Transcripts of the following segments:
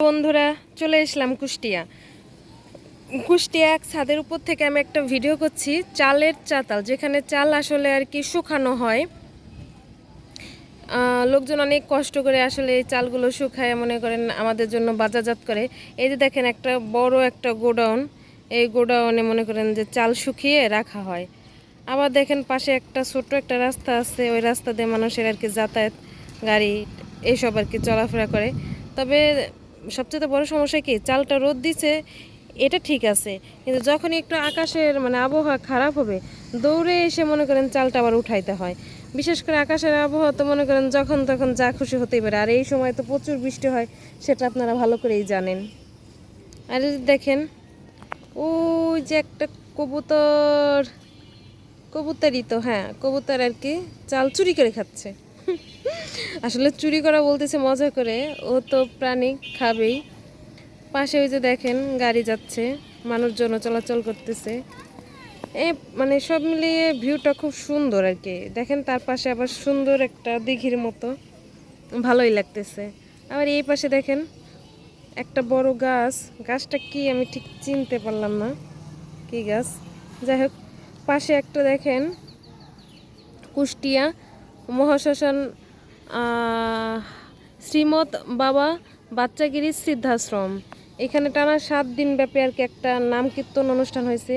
বন্ধুরা, চলে এসলাম কুষ্টিয়া। কুষ্টিয়া এক ছাদের উপর থেকে আমি একটা ভিডিও করছি, চালের চাতাল, যেখানে চাল আসলে আর কি শুকানো হয়। লোকজন অনেক কষ্ট করে আসলে এই চালগুলো শুকায়, মনে করেন আমাদের জন্য বাজারজাত করে। এই যে দেখেন, একটা বড় একটা গোডাউন। এই গোডাউনে মনে করেন যে চাল শুকিয়ে রাখা হয়। আবার দেখেন পাশে একটা ছোট্ট একটা রাস্তা আছে, ওই রাস্তা দিয়ে মানুষের আর কি যাতায়াত, গাড়ি এইসব আর কি চলাফেরা করে। তবে সবচেয়ে বড় সমস্যা কি? চালটা রোদ দিছে, এটা ঠিক আছে। কিন্তু যখনই একটু আকাশের মানে আবহাওয়া খারাপ হবে, দৌড়ে এসে মনে করেন চালটা আবার উঠাইতে হয়। বিশেষ করে আকাশের আবহাওয়া তো মনে করেন যখন তখন যা খুশি হতেই পারে। আর এই সময় তো প্রচুর বৃষ্টি হয়, সেটা আপনারা ভালো করেই জানেন। আর দেখেন, ওই যে একটা কবুতর, কবুতরই তো হ্যাঁ কবুতর আর কি, চাল চুরি করে খাচ্ছে। আসলে চুরি করা বলতেছে মজা করে। ও তো প্রাণী খাবেই। পাশে ওই যে দেখেন, গাড়ি যাচ্ছে, মানুষজন চলাচল করতেছে। এ মানে সব মিলিয়ে ভিউটা খুব সুন্দর আর কি। দেখেন তার পাশে আবার সুন্দর একটা দিঘির মতো। ভালোই লাগতেছে। আবার এই পাশে দেখেন, একটা বড় গাছ। গাছটা কি আমি ঠিক চিনতে পারলাম না। কি গাছ? যাই হোক, পাশে একটা দেখেন, কুষ্টিয়া। মহাশ্মশান শ্রীমৎ বাবা বাচ্চাগিরি সিদ্ধাশ্রম। এখানে টানা সাত দিন ব্যাপী আর কি একটা নাম কীর্তন অনুষ্ঠান হয়েছে।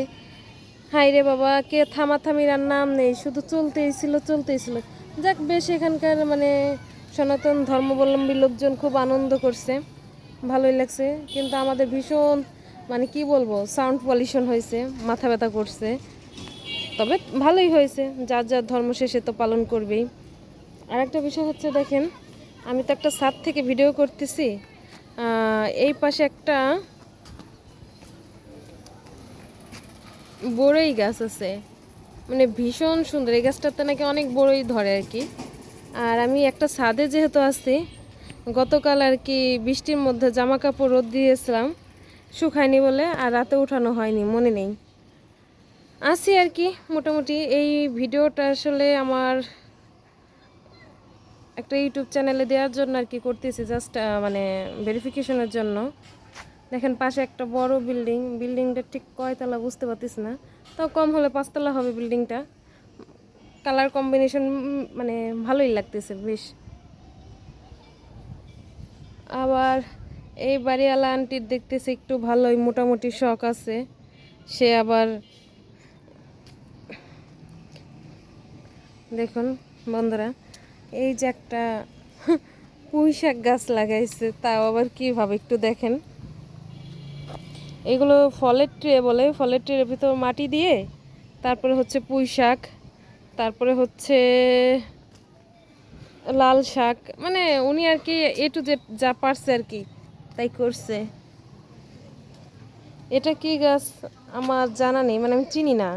হাই রে বাবা, কে থামাথামির আর নাম নেই, শুধু চলতেই ছিল চলতেই ছিল। যাক, বেশ এখানকার মানে সনাতন ধর্মাবলম্বী লোকজন খুব আনন্দ করছে। ভালোই লাগছে, কিন্তু আমাদের ভীষণ মানে কি বলব, সাউন্ড পলিউশন হয়েছে, মাথা ব্যথা করছে। তবে ভালোই হয়েছে, যার যার ধর্ম শেষে তো পালন করবেই। আর একটা বিষয় হচ্ছে দেখেন, আমি তো একটা ছাদ থেকে ভিডিও করতেছি এই পাশে একটা বড়ই গাছ আছে মানে ভীষণ সুন্দর, এই গাছটাতে নাকি অনেক বড়ই ধরে আর কি। আর আমি একটা ছাদে যেহেতু আছি, গতকাল আর কি বৃষ্টির মধ্যে জামা কাপড় রোদ দিয়েছিলাম, শুকায়নি বলে আর রাতে উঠানো হয়নি, মনে নেই। আছি আর কি, মোটামুটি এই ভিডিওটা আসলে আমার একটা ইউটিউব চ্যানেলে দেওয়ার জন্য আর কি করতেছি জাস্ট মানে ভেরিফিকেশনের জন্য। দেখেন পাশে একটা বড় বিল্ডিং বিল্ডিংটা ঠিক কয়তলা বুঝতে পারতেছি না। তাও কম হলে পাঁচতলা হবে বিল্ডিংটা কালার কম্বিনেশন মানে ভালোই লাগতেছে বেশ। আবার এই বাড়িওয়ালা আন্টির দেখতেছি একটু ভালোই, মোটামুটি শখ আছে। সে আবার দেখুন, বন্ধুরা। এই যে একটা পুঁই শাক গাছ লাগাইছে, তাও আবার কীভাবে একটু দেখেন। এগুলো ফলের ট্রে বলে, ফলের ট্রের ভিতর মাটি দিয়ে, তারপরে হচ্ছে পুঁই শাক, তারপরে হচ্ছে লাল শাক মানে উনি আর কি এ টু জেড যা পারছে আর কি, তাই করছে। এটা কি গাছ? আমার জানা নেই মানে আমি চিনি না।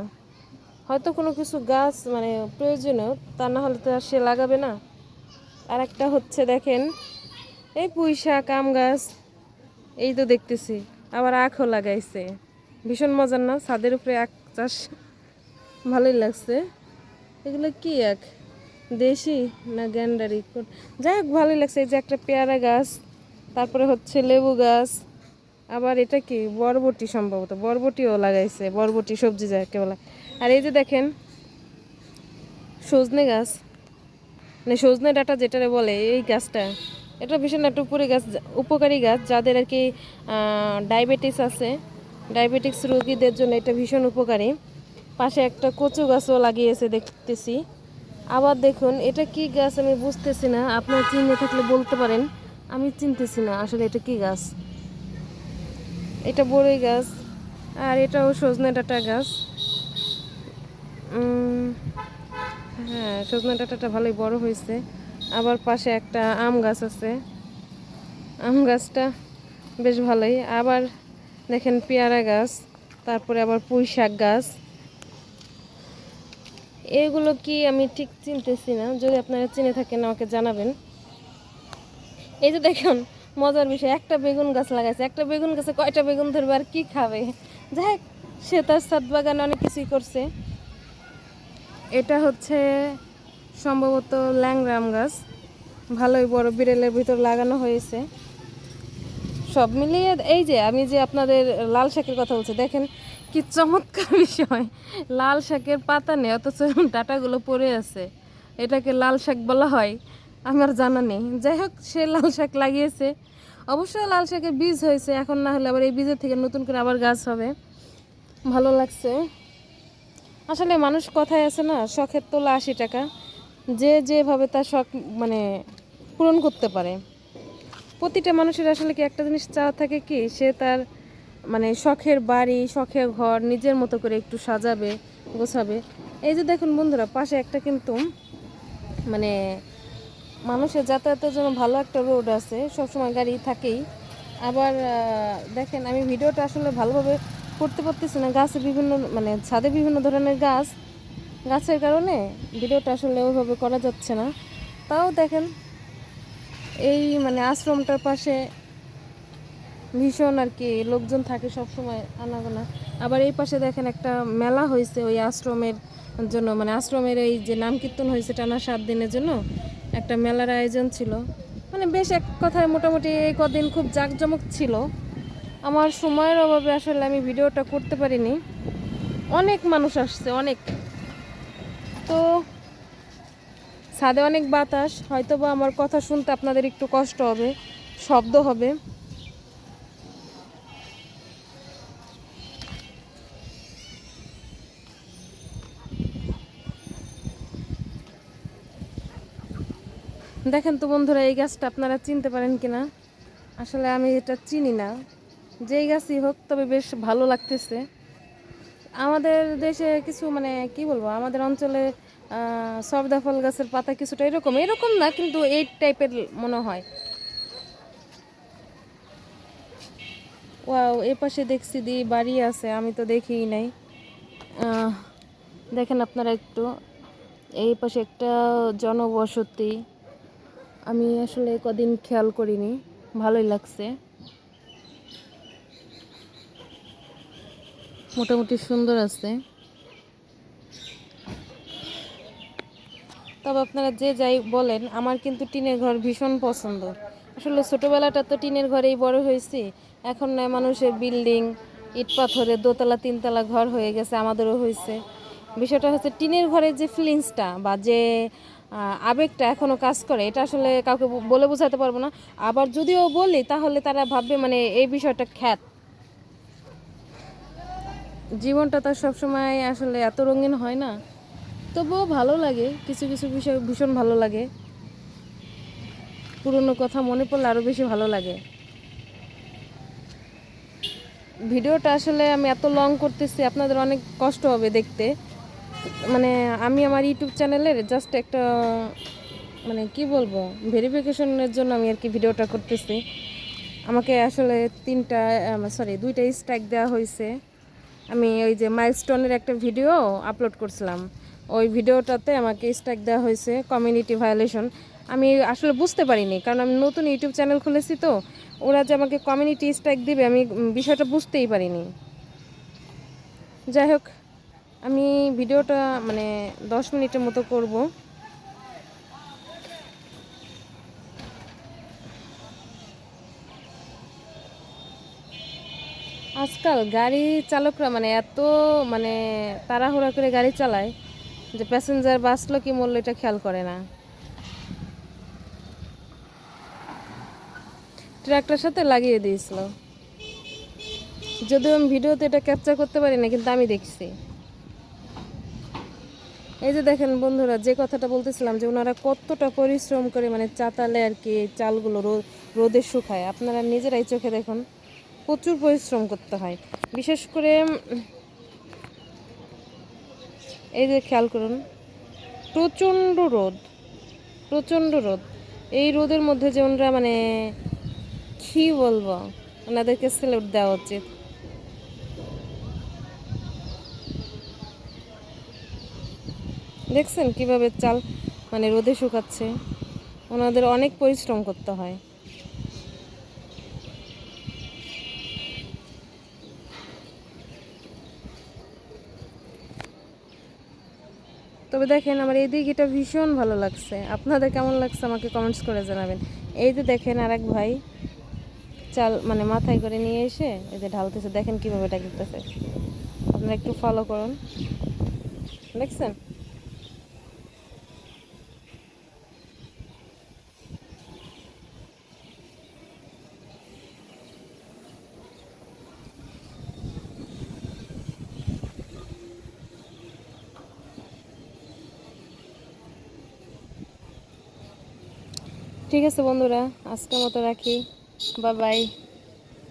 হয়তো কোনো কিছু গাছ মানে প্রয়োজনীয়, তা না হলে তো আর সে লাগাবে না। আর একটা হচ্ছে দেখেন, এই পুঁই শাক, আম গাছ, এই তো দেখতেছি, আবার আখও লাগাইছে। ভীষণ মজার না? ছাদের উপরে আখ চাষ ভালোই লাগছে। এগুলো কি এক দেশি না গ্যান্ডারি? যাই হোক, ভালোই লাগছে। এই যে একটা পেয়ারা গাছ, তারপরে হচ্ছে লেবু গাছ, আবার এটা কি? বরবটি সম্ভবত। বরবটিও লাগাইছে। বরবটি সবজি যাকে বলা। আর এই যে দেখেন, সজনে গাছ। মানে সজনে ডাটা যেটারে বলে, এই গাছটা। এটা ভীষণ একটা উপরে গাছ, উপকারী গাছ। যাদের আর কি ডায়াবেটিস আছে ডায়াবেটিক্স রোগীদের জন্য এটা ভীষণ উপকারী। পাশে একটা কচু গাছও লাগিয়েছে দেখতেছি। আবার দেখুন, এটা কি গাছ আমি বুঝতেছি না। আপনার চিনে থাকলে বলতে পারেন। আমি চিনতেছি না আসলে এটা কি গাছ। এটা বড়ই গাছ, আর এটাও সজনে ডাঁটা গাছ। হ্যাঁ সজনা ডাঁটাটা ভালোই বড় হয়েছে। আবার পাশে একটা আম গাছ আছে। আম গাছটা বেশ ভালোই। আবার দেখেন পেয়ারা গাছ, তারপরে আবার পুঁই শাক গাছ। এগুলো কি আমি ঠিক চিনতেছি না। যদি আপনারা চিনে থাকেন, আমাকে জানাবেন। এই যে দেখুন, মজার বিষয়, একটা বেগুন গাছ লাগাইছে। একটা বেগুন গাছে কয়টা বেগুন ধরবে আর কি খাবে? যাই সে তার সাত বাগানে অনেক কিছুই করছে। এটা হচ্ছে সম্ভবত ল্যাংরাম গাছ। ভালোই বড় বিড়েলের ভিতর লাগানো হয়েছে। সব মিলিয়ে এই যে আমি যে আপনাদের লাল শাকের কথা বলছি, দেখেন কি চমৎকার বিষয়। লাল শাকের পাতা নেই, অথচ ডাটাগুলো পড়ে আছে। এটাকে লাল শাক বলা হয়, আমার জানা নেই। যাই হোক, সে লাল শাক লাগিয়েছে। অবশ্যই লাল শাকের বীজ হয়েছে, এখন না হলে আবার এই বীজের থেকে নতুন করে আবার গাছ হবে। ভালো লাগছে। আসলে মানুষ কথায় আছে না, শখের তোলা আশি টাকা। যে যেভাবে তার শখ মানে পূরণ করতে পারে। প্রতিটা মানুষের আসলে কি একটা জিনিস চাওয়া থাকে কি? সে তার মানে শখের বাড়ি, শখের ঘর নিজের মতো করে একটু সাজাবে, গোছাবে। এই যে দেখুন বন্ধুরা, পাশে একটা কিন্তু মানে মানুষের যাতায়াতের জন্য ভালো একটা রোড আছে। সবসময় গাড়ি থাকেই। আবার দেখেন, আমি ভিডিওটা আসলে ভালোভাবে করতে পারতেছি না। গাছে বিভিন্ন মানে ছাদে বিভিন্ন ধরনের গাছ। গাছের কারণে ভিডিওটা আসলে ওইভাবে করা যাচ্ছে না। তাও দেখেন, এই মানে আশ্রমটার পাশে ভীষণ আর কি লোকজন থাকে সব সময় আনাগোনা। আবার এই পাশে দেখেন একটা মেলা হয়েছে ওই আশ্রমের জন্য। মানে আশ্রমের এই যে নাম কীর্তন হয়েছে টানা সাত দিনের জন্য, একটা মেলার আয়োজন ছিল। মানে বেশ এক কথায় মোটামুটি এই কদিন খুব জাঁকজমক ছিল। আমার সময়ের অভাবে আসলে আমি ভিডিওটা করতে পারিনি। অনেক মানুষ আসছে, অনেক। তো ছাদে অনেক বাতাস হয়তো বা আমার কথা শুনতে আপনাদের একটু কষ্ট হবে, শব্দ হবে। দেখেন তো বন্ধুরা, এই গাছটা আপনারা চিনতে পারেন কিনা? আসলে আমি এটা চিনি না। যেই গাছই হোক তবে বেশ ভালো লাগতেছে। আমাদের দেশে কিছু মানে কি বলব আমাদের অঞ্চলে আহ, সবদা ফল গাছের পাতা কিছুটা এরকম এরকম না কিন্তু এই টাইপের মনে হয়। ওয়াও এ পাশে দেখছি দি বাড়ি আছে আমি তো দেখিই নাই। দেখেন আপনারা একটু এই পাশে একটা জনবসতি। আমি আসলে কদিন খেয়াল করিনি ভালোই লাগছে। মোটামুটি সুন্দর আছে। তবে আপনারা যে যাই বলেন, আমার কিন্তু টিনের ঘর ভীষণ পছন্দ। আসলে ছোটোবেলাটা তো টিনের ঘরেই বড় হয়েছি। এখন নয়, মানুষের বিল্ডিং, ইট পাথরের দোতলা, তিনতলা ঘর হয়ে গেছে, আমাদেরও হয়েছে। বিষয়টা হচ্ছে টিনের ঘরের যে ফিলিংসটা বা যে আবেগটা এখনও কাজ করে, এটা আসলে কাউকে বলে বোঝাতে পারব না। আবার যদিও বলি, তাহলে তারা ভাববে মানে এই বিষয়টা খ্যাত। জীবনটা তার সবসময় আসলে এত রঙিন হয় না। তবুও ভালো লাগে, কিছু কিছু বিষয় ভীষণ ভালো লাগে। পুরনো কথা মনে পড়লে আরও বেশি ভালো লাগে। ভিডিওটা আসলে আমি এত লং করতেছি, আপনাদের অনেক কষ্ট হবে দেখতে। মানে আমি আমার ইউটিউব চ্যানেলের জাস্ট একটা মানে কি বলব ভেরিফিকেশনের জন্য আমি আর কি ভিডিওটা করতেছি। আমাকে আসলে তিনটা সরি দুইটা স্ট্রাইক দেওয়া হয়েছে। আমি ওই যে মাইলস্টোনের একটা ভিডিও আপলোড করছিলাম। ওই ভিডিওটাতে আমাকে স্ট্রাইক দেওয়া হয়েছে কমিউনিটি ভায়োলেশন আমি আসলে বুঝতে পারিনি, কারণ আমি নতুন ইউটিউব চ্যানেল খুলেছি তো। ওরা যে আমাকে কমিউনিটি স্ট্রাইক দিবে, আমি বিষয়টা বুঝতেই পারিনি। যাই হোক, আমি ভিডিওটা মানে দশ মিনিটের মতো করব। আজকাল গাড়ি চালকরা মানে এত মানে তাড়াহুড়া করে গাড়ি চালায় যে প্যাসেঞ্জার বাঁচলো কি মরলো এটা খেয়াল করে না। ট্রাকটার সাথে লাগিয়ে দিয়েছিল। যদিও আমি ভিডিওতে এটা ক্যাপচার করতে পারি না, কিন্তু আমি দেখছি। এই যে দেখেন বন্ধুরা, যে কথাটা বলতেছিলাম যে ওনারা কতটা পরিশ্রম করে মানে চাতালে আর কি চালগুলো রোদে শুকায়। আপনারা নিজেরাই চোখে দেখুন। প্রচুর পরিশ্রম করতে হয়। বিশেষ করে এই যে খেয়াল করুন, প্রচণ্ড রোদ প্রচণ্ড রোদ। এই রোদের মধ্যে যে ওনারা মানে কি বলব, ওনাদেরকে স্যালুট দেওয়া উচিত। দেখছেন কীভাবে চাল মানে রোদে শুকাচ্ছে? ওনাদের অনেক পরিশ্রম করতে হয়। তবে দেখেন আমার এই দিকটা ভীষণ ভালো লাগছে। আপনাদের কেমন লাগছে আমাকে কমেন্টস করে জানাবেন। এই যে দেখেন আরেক ভাই চাল মানে মাথায় করে নিয়ে এসে এই যে ঢালতেছে। দেখেন কীভাবে ডাকতেছে আপনারা একটু ফলো করুন। দেখছেন? ঠিক আছে বন্ধুরা আজকের মতো রাখি। বা বাই